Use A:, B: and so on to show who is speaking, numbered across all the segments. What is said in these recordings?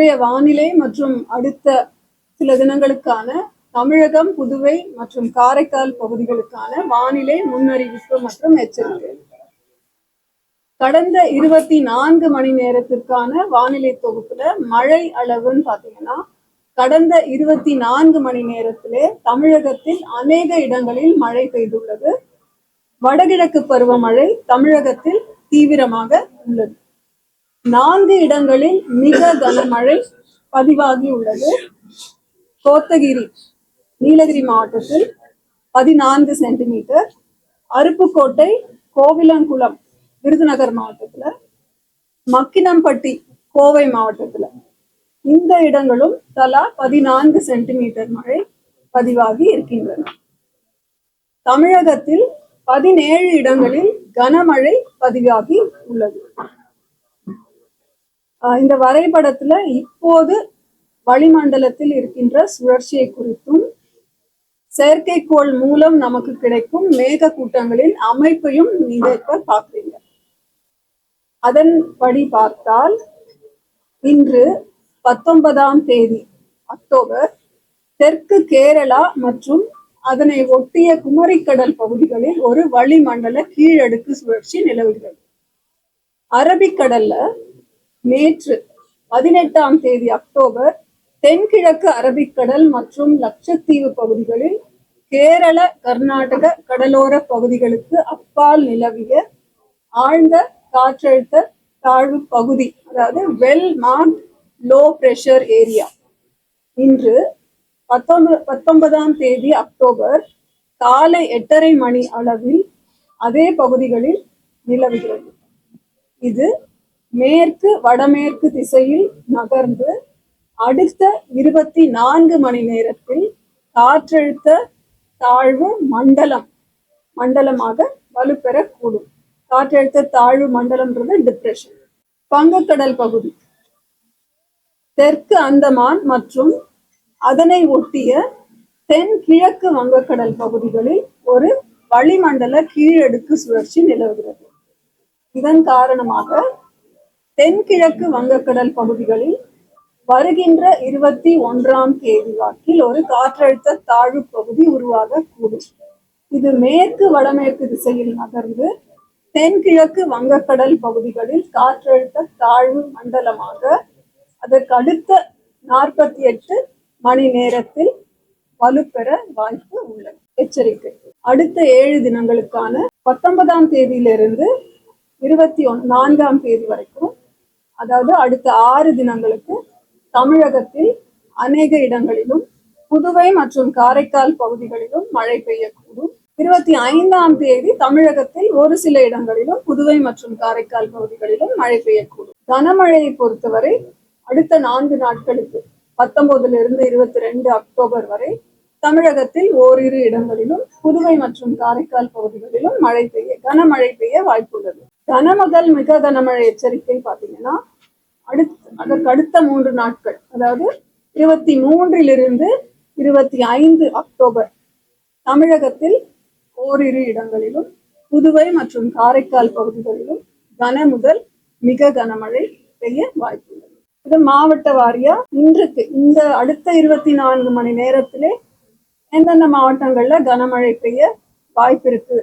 A: இன்றைய வானிலை மற்றும் அடுத்த சில தினங்களுக்கான தமிழகம் புதுவை மற்றும் காரைக்கால் பகுதிகளுக்கான வானிலை முன்னறிவிப்பு மற்றும் எச்சரிக்கை. கடந்த இருபத்தி நான்கு மணி நேரத்திற்கான வானிலை தொகுப்புல மழை அளவுன்னு பாத்தீங்கன்னா கடந்த இருபத்தி நான்கு மணி நேரத்திலே தமிழகத்தில் அநேக இடங்களில் மழை பெய்துள்ளது. வடகிழக்கு பருவமழை தமிழகத்தில் தீவிரமாக உள்ளது. நான்கு இடங்களில் மிக கனமழை பதிவாகி உள்ளது. கோத்தகிரி நீலகிரி மாவட்டத்தில் பதினான்கு சென்டிமீட்டர். அருப்புக்கோட்டை கோவிலங்குளம் விருதுநகர் மாவட்டத்தில் மக்கினம்பட்டி கோவை மாவட்டத்தில் இந்த இடங்களும் தலா பதினான்கு சென்டிமீட்டர் மழை பதிவாகி இருக்கின்றன. தமிழகத்தில் பதினேழு இடங்களில் கனமழை பதிவாகி உள்ளது. இந்த வரைபடத்துல இப்போது வளிமண்டலத்தில் இருக்கின்ற சுழற்சியை குறித்தும் செயற்கைக்கோள் மூலம் நமக்கு கிடைக்கும் மேக கூட்டங்களின் அமைப்பையும் நீங்க இப்ப பாக்குறீங்க அதன்படி பார்த்தால் இன்று பத்தொன்பதாம் தேதி அக்டோபர் தெற்கு கேரளா மற்றும் அதனை ஒட்டிய குமரிக்கடல் பகுதிகளில் ஒரு வளிமண்டல கீழடுக்கு சுழற்சி நிலவுகிறது. அரபிக்கடல்ல நேற்று பதினெட்டாம் தேதி அக்டோபர் தென்கிழக்கு அரபிக்கடல் மற்றும் லட்சத்தீவு பகுதிகளில் கேரள கர்நாடக கடலோர பகுதிகளுக்கு அப்பால் நிலவிய ஆழ்ந்த காற்றழுத்த தாழ்வு பகுதி அதாவது well marked low pressure area. இன்று பத்தொன்பது பத்தொன்பதாம் தேதி அக்டோபர் காலை எட்டரை மணி அளவில் அதே பகுதிகளில் நிலவுகிறது. இது மேற்கு வடமேற்கு திசையில் நகர்ந்து அடுத்த இருபத்தி நான்கு மணி நேரத்தில் காற்றழுத்த தாழ்வு மண்டலம் மண்டலமாக வலுப்பெறக்கூடும். காற்றழுத்த தாழ்வு மண்டலம்ன்றது டிப்ரெஷன் வங்கக்கடல் பகுதி. தெற்கு அந்தமான் மற்றும் அதனை ஒட்டிய தென் கிழக்கு வங்கக்கடல் பகுதிகளில் ஒரு வளிமண்டல கீழடுக்கு சுழற்சி நிலவுகிறது. இதன் காரணமாக தென்கிழக்கு வங்கக்கடல் பகுதிகளில் வருகின்ற இருபத்தி ஒன்றாம் தேதி வாக்கில் ஒரு காற்றழுத்த தாழ்வு பகுதி உருவாக கூடும். இது மேற்கு வடமேற்கு திசையில் நகர்ந்து தென்கிழக்கு வங்கக்கடல் பகுதிகளில் காற்றழுத்த தாழ்வு மண்டலமாக அதற்கு அடுத்த நாற்பத்தி எட்டு மணி நேரத்தில் வலுப்பெற வாய்ப்பு உள்ளது. எச்சரிக்கை. அடுத்த ஏழு தினங்களுக்கான பத்தொன்பதாம் தேதியிலிருந்து இருபத்தி ஒன் நான்காம் தேதி வரைக்கும் அதாவது அடுத்த ஆறு தினங்களுக்கு தமிழகத்தில் அநேக இடங்களிலும் புதுவை மற்றும் காரைக்கால் பகுதிகளிலும் மழை பெய்யக்கூடும். இருபத்தி ஐந்தாம் தேதி தமிழகத்தில் ஒரு சில இடங்களிலும் புதுவை மற்றும் காரைக்கால் பகுதிகளிலும் மழை பெய்யக்கூடும். கனமழையை பொறுத்தவரை அடுத்த நான்கு நாட்களுக்கு பத்தொன்பதுல இருந்து இருபத்தி ரெண்டு அக்டோபர் வரை தமிழகத்தில் ஓரிரு இடங்களிலும் புதுவை மற்றும் காரைக்கால் பகுதிகளிலும் மழை பெய்ய கனமழை பெய்ய வாய்ப்புள்ளது. கனமுதல் மிக கனமழை எச்சரிக்கை பாத்தீங்கன்னா அடுத்து அதற்கு அடுத்த மூன்று நாட்கள் அதாவது இருபத்தி மூன்றிலிருந்து இருபத்தி ஐந்து அக்டோபர் தமிழகத்தில் ஓரிரு இடங்களிலும் புதுவை மற்றும் காரைக்கால் பகுதிகளிலும் கன முதல் மிக கனமழை பெய்ய வாய்ப்புள்ளது. இது மாவட்ட வாரியா? இன்றுக்கு இந்த அடுத்த இருபத்தி நான்கு மணி நேரத்திலே எந்தெந்த மாவட்டங்கள்ல கனமழை பெய்ய வாய்ப்பு இருக்கு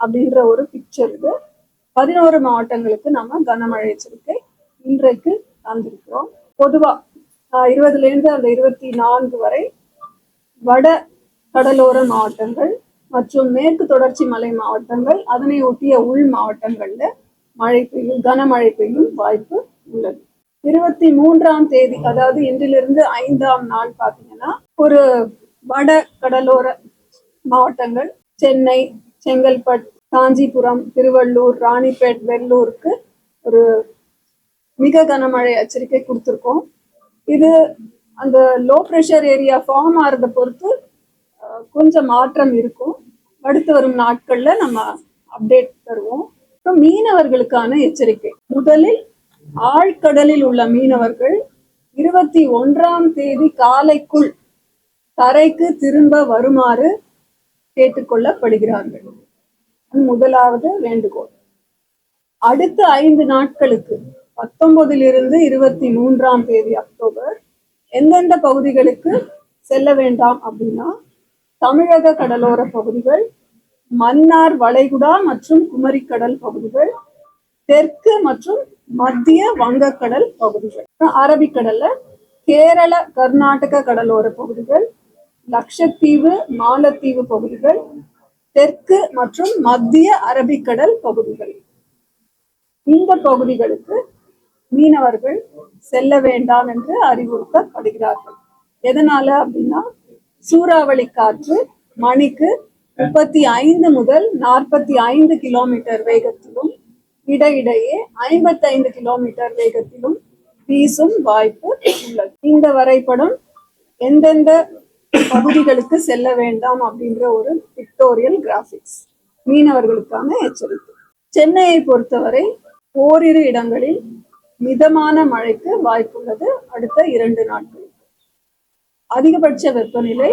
A: அப்படின்ற ஒரு பிக்சர் இது பதினோரு மாவட்டங்களுக்கு நம்ம கனமழை எச்சரிக்கை இன்றைக்கு வந்திருக்கிறோம் பொதுவா இருபதுல இருந்து அந்த இருபத்தி நான்கு வரை வட கடலோர மாவட்டங்கள் மற்றும் மேற்கு தொடர்ச்சி மலை மாவட்டங்கள் அதனை ஒட்டிய உள் மாவட்டங்கள்ல மழை பெய்யும் கனமழை பெய்யும் வாய்ப்பு உள்ளது. இருபத்தி மூன்றாம் தேதி அதாவது இன்றிலிருந்து ஐந்தாம் நாள் பாத்தீங்கன்னா ஒரு வட கடலோர மாவட்டங்கள் சென்னை செங்கல்பட் காஞ்சிபுரம் திருவள்ளூர் ராணிப்பேட் வெள்ளூருக்கு ஒரு மிக கனமழை எச்சரிக்கை கொடுத்துருக்கோம். இது அந்த லோ ப்ரெஷர் ஏரியா ஃபார்ம் ஆகிறத பொறுத்து கொஞ்சம் மாற்றம் இருக்கும். அடுத்து வரும் நாட்கள்ல நம்ம அப்டேட் தருவோம். அப்புறம் மீனவர்களுக்கான எச்சரிக்கை. முதலில் ஆழ்கடலில் உள்ள மீனவர்கள் இருபத்தி ஒன்றாம் தேதி காலைக்குள் தரைக்கு திரும்ப வருமாறு கேட்டுக்கொள்ளப்படுகிறார்கள். முதலாவது வேண்டுகோள். அடுத்த ஐந்து நாட்களுக்கு பத்தொன்பதிலிருந்து இருபத்தி மூன்றாம் தேதி அக்டோபர் எந்தெந்த பகுதிகளுக்கு செல்ல வேண்டாம் அப்படின்னா தமிழக கடலோர பகுதிகள் மன்னார் வளைகுடா மற்றும் குமரிக்கடல் பகுதிகள் தெற்கு மற்றும் மத்திய வங்கக்கடல் பகுதிகள். அரபிக்கடல்ல கேரள கர்நாடக கடலோர பகுதிகள் லட்சத்தீவு மாலத்தீவு பகுதிகள் தெற்கு மற்றும் மத்திய அரபிக்கடல் பகுதிகள். இந்த பகுதிகளுக்கு மீனவர்கள் செல்ல வேண்டாம் என்று அறிவுறுத்தப்படுகிறார்கள். எதனால அப்படின்னா சூறாவளி காற்று மணிக்கு முப்பத்தி ஐந்து முதல் நாற்பத்தி ஐந்து கிலோமீட்டர் வேகத்திலும் இடையிடையே ஐம்பத்தைந்து கிலோமீட்டர் வேகத்திலும் வீசும் வாய்ப்பு உள்ளது. இந்த வரைபடம் எந்தெந்த பகுதிகளுக்கு செல்ல வேண்டாம் அப்படின்ற ஒரு பிக்டோரியல் கிராபிக்ஸ் மீனவர்களுக்கான எச்சரிக்கை. சென்னையை பொறுத்தவரை ஓரிரு இடங்களில் மிதமான மழைக்கு வாய்ப்புள்ளது அடுத்த இரண்டு நாட்களுக்கு அதிகபட்ச வெப்பநிலை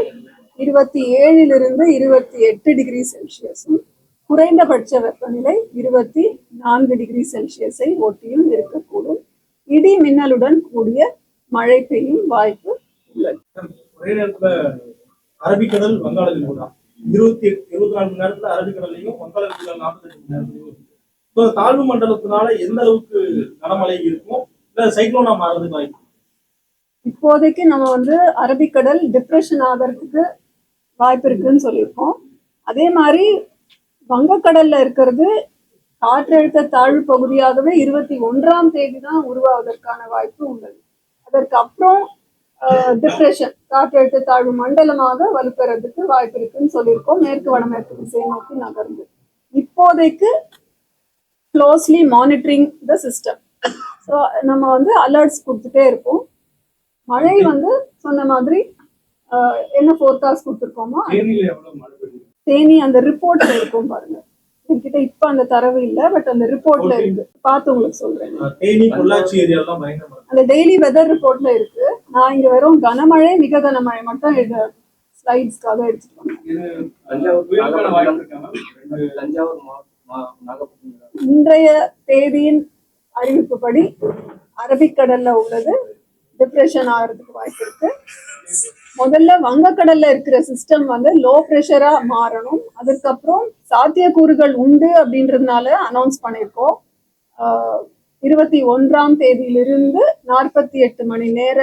A: இருபத்தி ஏழிலிருந்து இருபத்தி எட்டு டிகிரி செல்சியஸும் குறைந்தபட்ச வெப்பநிலை இருபத்தி நான்கு டிகிரி செல்சியஸை ஒட்டியும் இருக்கக்கூடும். இடி மின்னலுடன் கூடிய மழை பெய்யும் வாய்ப்பு உள்ளது.
B: ஒரே நேரத்துல அரபிக்கடல் வங்காள விரிகுடா இருபத்தி இருபத்தி நாலு மணி நேரத்துல அரபிக்கடலையும் வங்காள விரிகுடா நாற்பத்தெட்டு மணி நேரத்துலையும் இப்போ தாழ்வு மண்டலத்தினால எந்த அளவுக்கு கனமழை இருக்கும் இல்ல சைக்ளோனா மாறதுக்கு வாய்ப்பு
A: இப்போதைக்கு நம்ம வந்து அரபிக்கடல் டிப்ரெஷன் ஆகிறதுக்கு வாய்ப்பு இருக்குன்னு சொல்லியிருக்கோம். அதே மாதிரி வங்கக்கடல்ல இருக்கிறது காற்றழுத்த தாழ்வு பகுதியாகவே இருபத்தி ஒன்றாம் தேதி தான் உருவாவதற்கான வாய்ப்பு உள்ளது. அதற்கு அப்புறம் டிப்ரெஷன் காற்றழுத்த தாழ்வு மண்டலமாக வலுப்பெறதுக்கு வாய்ப்பு இருக்குன்னு சொல்லியிருக்கோம். மேற்கு வடமேற்கு திசையை நோக்கி நகர்ந்து. இப்போதைக்கு closely monitoring the system so நம்ம வந்து அலர்ட்ஸ் கொடுத்துட்டே இருப்போம். மழை வந்து சொன்ன மாதிரி என்ன ஃபோர்காஸ்ட் கொடுத்துருக்கோமோ தேனி அந்த ரிப்போர்ட்ல இருக்கும் பாருங்க. என்கிட்ட இப்ப அந்த தரவு இல்ல பட் அந்த ரிப்போர்ட்ல இருக்கு. பார்த்து உங்களுக்கு சொல்றேன். அந்த டெய்லி வெதர் ரிப்போர்ட்ல இருக்கு. நான் இங்க வெறும் கனமழை மிக கனமழை மட்டும் இந்த ஸ்லைட்ஸ்க்காக எடுத்துட்டு வந்தேன். இன்றைய தேதியின் அறிவிப்புப்படி அரபிக்கடல்ல உள்ளது. டிப்ரெஷன் ஆகிறதுக்கு வாய்ப்பு இருக்கு. முதல்ல வங்கக்கடல்ல இருக்கிற சிஸ்டம் வந்து லோ ப்ரெஷரா மாறணும். அதுக்கப்புறம் சாத்தியக்கூறுகள் உண்டு அப்படின்றதுனால அனௌன்ஸ் பண்ணியிருக்கோம். இருபத்தி ஒன்றாம் தேதியிலிருந்து நாற்பத்தி எட்டு மணி நேர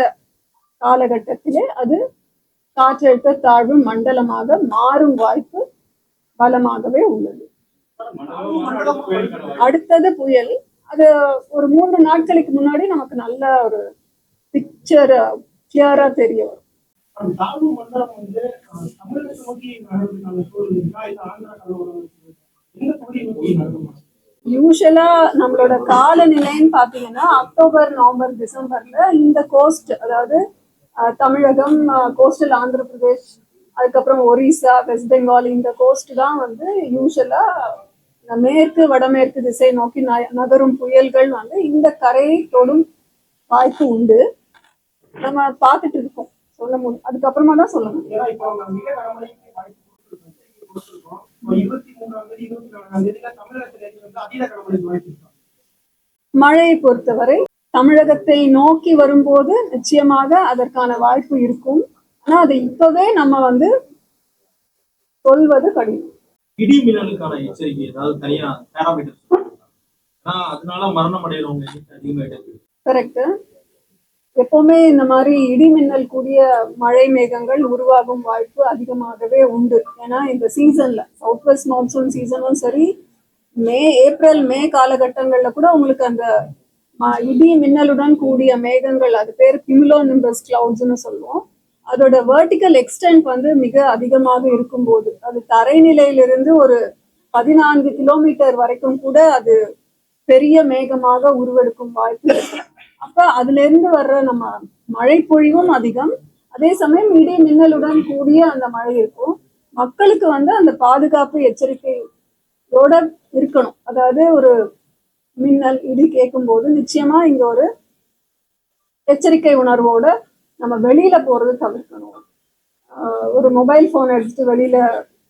A: காலகட்டத்திலே அது காற்றழுத்த தாழ்வு மண்டலமாக மாறும் வாய்ப்பு பலமாகவே உள்ளது. அடுத்தது புயல். அது ஒரு மூன்று நாட்களுக்கு முன்னாடி நமக்கு நல்ல ஒரு பிக்சர் கிளியரா தெரிய வரும். யூஸ்வலா நம்மளோட காலநிலைன்னு பாத்தீங்கன்னா அக்டோபர் நவம்பர் டிசம்பர்ல இந்த கோஸ்ட் அதாவது தமிழகம் கோஸ்டல் ஆந்திர பிரதேஷ் அதுக்கப்புறம் ஒரிசா வெஸ்ட் பெங்கால் இந்த கோஸ்ட் தான் வந்து யூஸ்வலா மேற்கு வடமேற்கு திசை நோக்கி நகரும் புயல்கள் வந்து இந்த கரையை தொடும் வாய்ப்பு உண்டு. நம்ம பார்த்துட்டு இருக்கோம். சொல்ல முடியும் அதுக்கப்புறமா தான் சொல்ல முடியும். மழையை பொறுத்தவரை தமிழகத்தை நோக்கி வரும்போது நிச்சயமாக அதற்கான வாய்ப்பு இருக்கும். ஆனா அது இப்பவே நம்ம வந்து சொல்வது கடினம்.
B: இடி மின்னலுக்கான எச்சரிக்கை ஏதாவது தனியா பேராமீட்டர் ஏன்னா அதனால மரணம் அடைகிறவங்க அதிகமாயிட்டே
A: கரெக்ட் எப்பவுமே இந்த மாதிரி இடி மின்னல் கூடிய மழை மேகங்கள் உருவாகும் வாய்ப்பு அதிகமாகவே உண்டு. ஏன்னா இந்த சீசன்ல சவுத் வெஸ்ட் மான்சூன் சீசனும் சரி மே ஏப்ரல் மே காலகட்டங்கள்ல கூட உங்களுக்கு அந்த இடி மின்னலுடன் கூடிய மேகங்கள் அது பேர் கிமிலோ நிம்பஸ் கிளவுட்ஸ்னு சொல்லுவோம். அதோட வேர்டிக்கல் எக்ஸ்டென்ட் வந்து மிக அதிகமாக இருக்கும்போது அது தரைநிலையிலிருந்து ஒரு பதினான்கு கிலோமீட்டர் வரைக்கும் கூட அது பெரிய மேகமாக உருவெடுக்கும் வாய்ப்பு இருக்கு. அப்ப அதுல இருந்து வர்ற நம்ம மழை பொழிவும் அதிகம். அதே சமயம் இடி மின்னலுடன் கூடிய அந்த மழை இருக்கும். மக்களுக்கு வந்து அந்த பாதுகாப்பு எச்சரிக்கையோட இருக்கணும். அதாவது ஒரு மின்னல் இடி கேட்கும்போது நிச்சயமா இங்க ஒரு எச்சரிக்கை உணர்வோட நம்ம வெளியில போறது தவிர்க்கணும். ஆஹ் ஒரு மொபைல் ஃபோன் எடுத்துட்டு வெளியில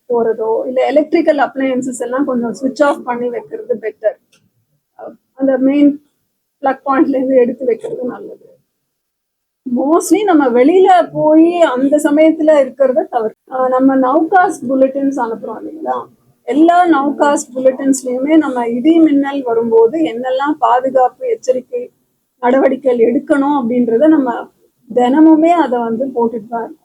A: போறதோ இல்ல எலக்ட்ரிக்கல் அப்ளையன்சஸ் எல்லாம் கொஞ்சம் சுவிட்ச் ஆஃப் பண்ணி வைக்கிறது பெட்டர் அந்த மெயின் பிளக் பாயிண்ட்ல இருந்து எடுத்து வைக்கிறது நல்லது. மோஸ்ட்லி நம்ம வெளியில போய் அந்த சமயத்துல இருக்கிறத தவிர ஆஹ் நம்ம நவுகாஸ்ட் புல்லட்டின்ஸ் அனுப்புறோம் இல்லைங்களா? எல்லா நவுகாஸ்ட் புல்லட்டின்ஸ்லயுமே நம்ம இடி மின்னல் வரும்போது என்னெல்லாம் பாதுகாப்பு எச்சரிக்கை நடவடிக்கைகள் எடுக்கணும் அப்படின்றத நம்ம தினமுமே அதை வந்து போட்டுட்டு தான் இருக்கும்.